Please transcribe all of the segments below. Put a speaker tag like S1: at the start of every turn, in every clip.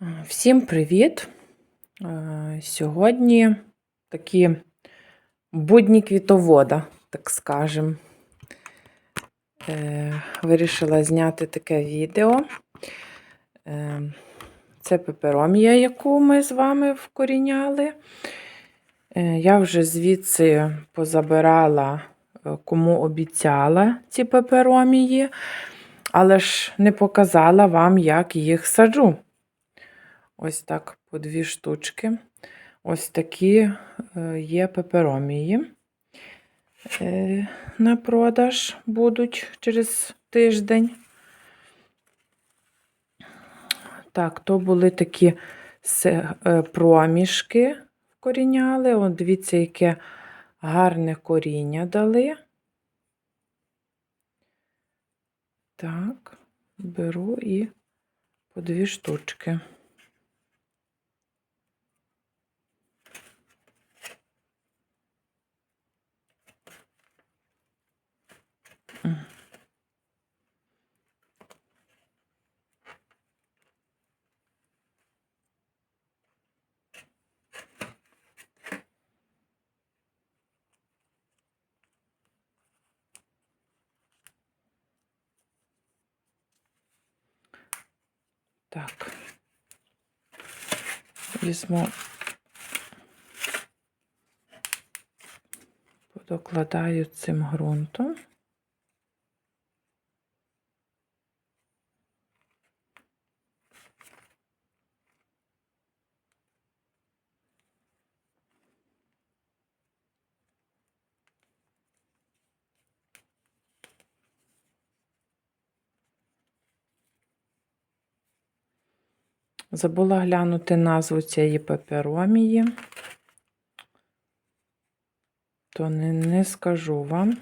S1: Всім привіт! Е, Сьогодні такі будні квітовода, так скажемо. Е, Вирішила зняти таке відео. Е, Це пеперомія, яку ми з вами вкоріняли. Е, Я вже звідси позабирала, е, кому обіцяла ці пеперомії, але ж не показала вам, як їх саджу. Ось так по дві штучки. Ось такі е, є пеперомії е, на продаж будуть через тиждень. Так, то були такі е, проміжки вкоріняли. От дивіться, яке гарне коріння дали. Так, беру і по дві штучки. Так. Візьму, подокладаю цим ґрунтом. Забула глянути назву цієї паперомії, то не, не скажу вам.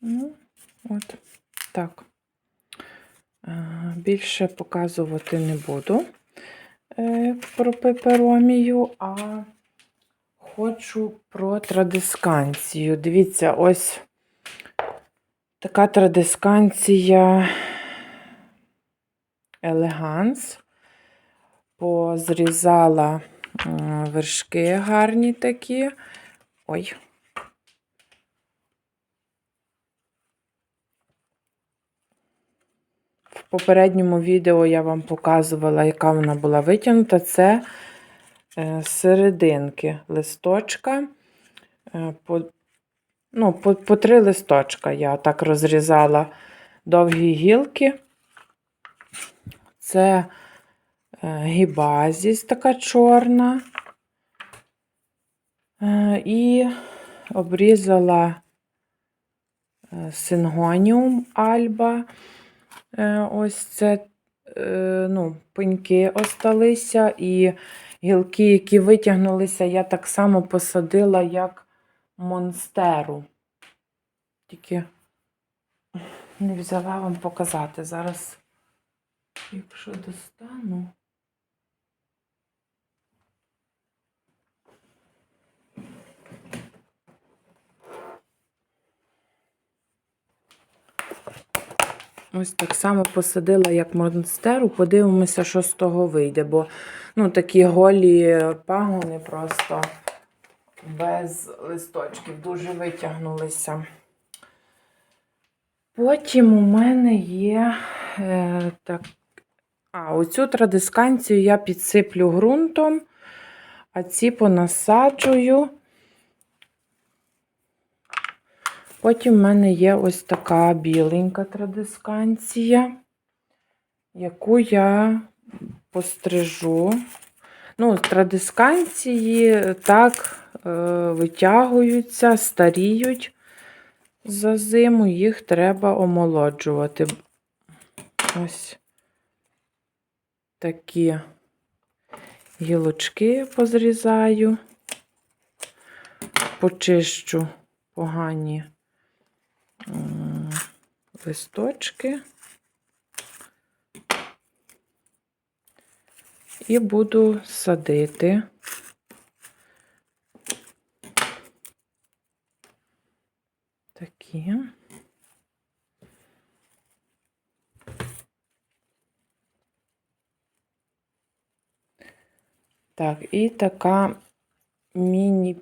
S1: Ну, от так. Е, Більше показувати не буду е, про пеперомію, а хочу про традисканцію. Дивіться, ось така традисканція елеганс. Позрізала вершки гарні такі. Ой. Попередньому відео я вам показувала, яка вона була витягнута. Це е, серединки листочка. Е, по, ну, по, по три листочка я так розрізала довгі гілки. Це е, гібазіс така чорна. І обрізала сингоніум альба. Е, Ось це е, ну, пеньки осталися, і гілки, які витягнулися, я так само посадила, як монстеру. Тільки не взяла вам показати. Зараз, якщо достану. Ось так само посадила, як монстеру. Подивимося, що з того вийде, бо ну, такі голі пагони просто без листочків дуже витягнулися. Потім у мене є е, так. А, оцю традисканцію я підсиплю ґрунтом, а ці понасаджую. Потім в мене є ось така біленька традисканція, яку я пострижу. Ну, традисканції так е, витягуються, старіють за зиму, їх треба омолоджувати. Ось такі гілочки позрізаю, почищу погані листочки. І буду садити. Такі. Так, і така міні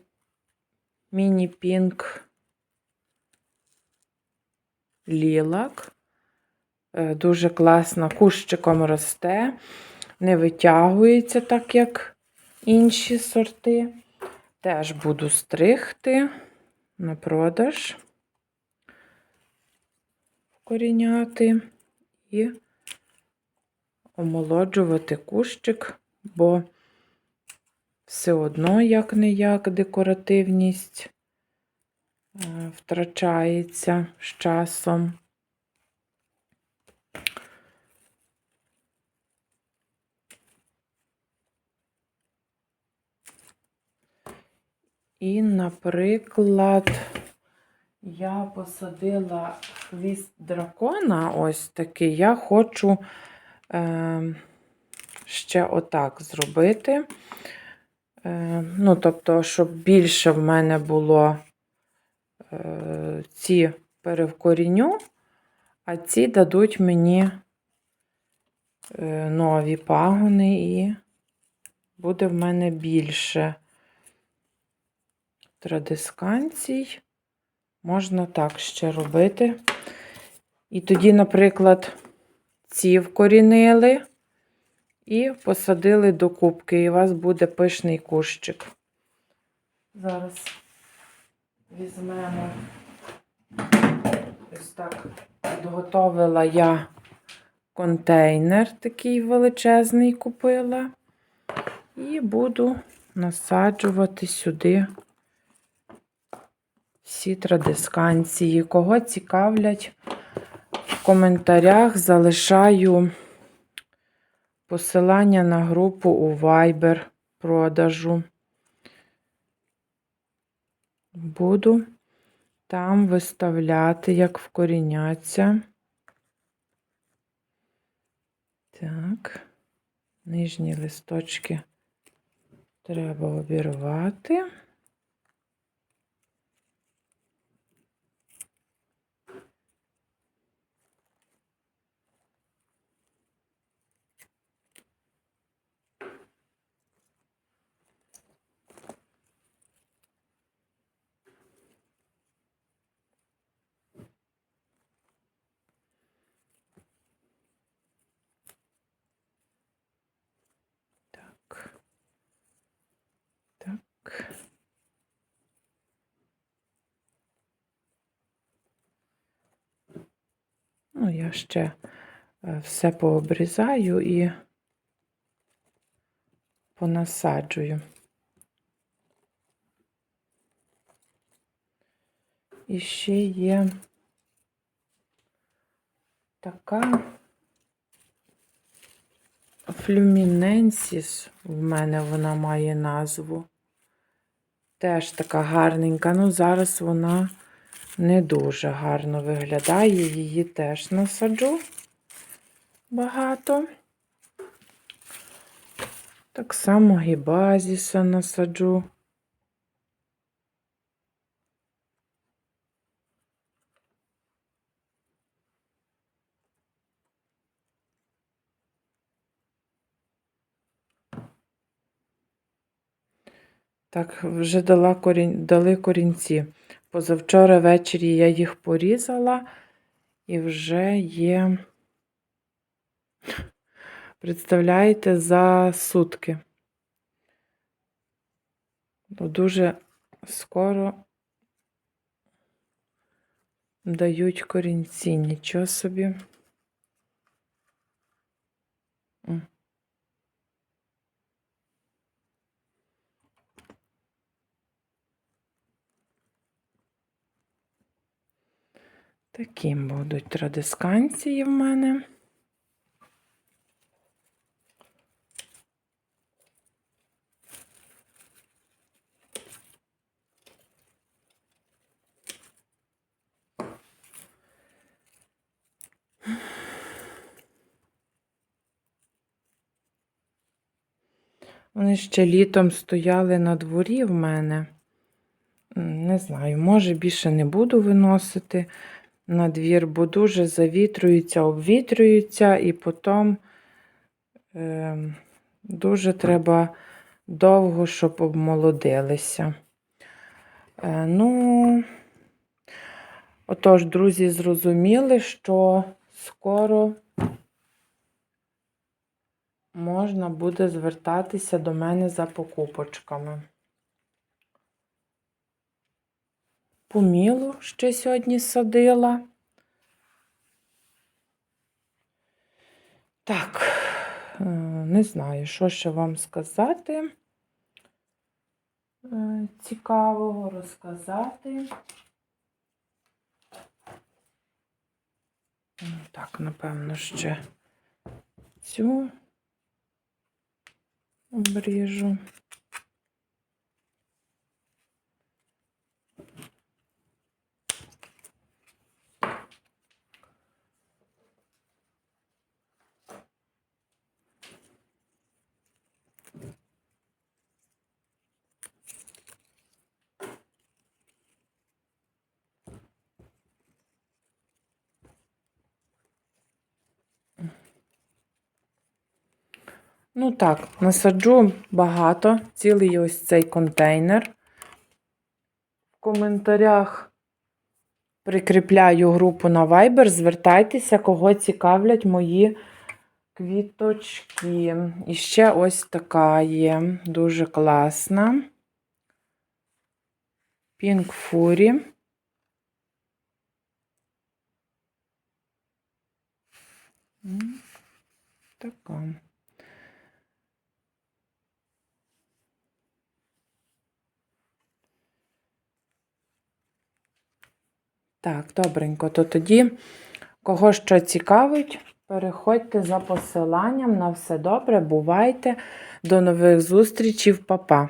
S1: міні-пінк лілак. Е, Дуже класно кущиком росте, не витягується так, як інші сорти. Теж буду стригти на продаж, вкоріняти і омолоджувати кущик, бо все одно, як не як, декоративність втрачається з часом. І, наприклад, я посадила хвіст дракона, ось такий. Я хочу е, ще отак зробити. Е, ну, тобто, щоб більше в мене було е, ці перевкоріню, а ці дадуть мені е, нові пагони, і буде в мене більше традисканцій. Можна так ще робити. І тоді, наприклад, ці вкорінили і посадили до кубки, і у вас буде пишний кущик. Зараз візьмемо ось так підготовила я контейнер такий величезний купила, і буду насаджувати сюди всі традисканції. Кого цікавлять, в коментарях залишаю посилання на групу у Viber продажу. Буду там виставляти, як вкоріняться. Так, нижні листочки треба обірвати. Так. Так. Ну, я ще е, все пообрізаю і понасаджую. І ще є така Флюміненсіс, в мене вона має назву. Теж така гарненька. Ну, зараз вона не дуже гарно виглядає. Її теж насаджу багато. Так само гібазіса насаджу. Так, вже дала корінь, дали корінці. Позавчора ввечері я їх порізала і вже є, представляєте, за сутки. Дуже скоро дають корінці, нічого собі. Такі будуть традисканції в мене. Вони ще літом стояли на дворі в мене. Не знаю, може більше не буду виносити на двір, бо дуже завітрюються, обвітрюються, і потім е, дуже треба довго, щоб обмолодилися. Е, ну, отож, друзі, зрозуміли, що скоро можна буде звертатися до мене за покупочками. Помілу ще сьогодні садила. Так, е, не знаю, що ще вам сказати. е, Цікавого розказати. М, Так, напевно, ще цю обріжу. Ну так, насаджу багато, цілий ось цей контейнер. В коментарях прикріпляю групу на Viber. Звертайтеся, кого цікавлять мої квіточки. І ще ось така є, дуже класна. Pink Fury. Така. Так, добренько. То тоді, кого що цікавить, переходьте за посиланням. На все добре, бувайте. До нових зустрічей, Па-па.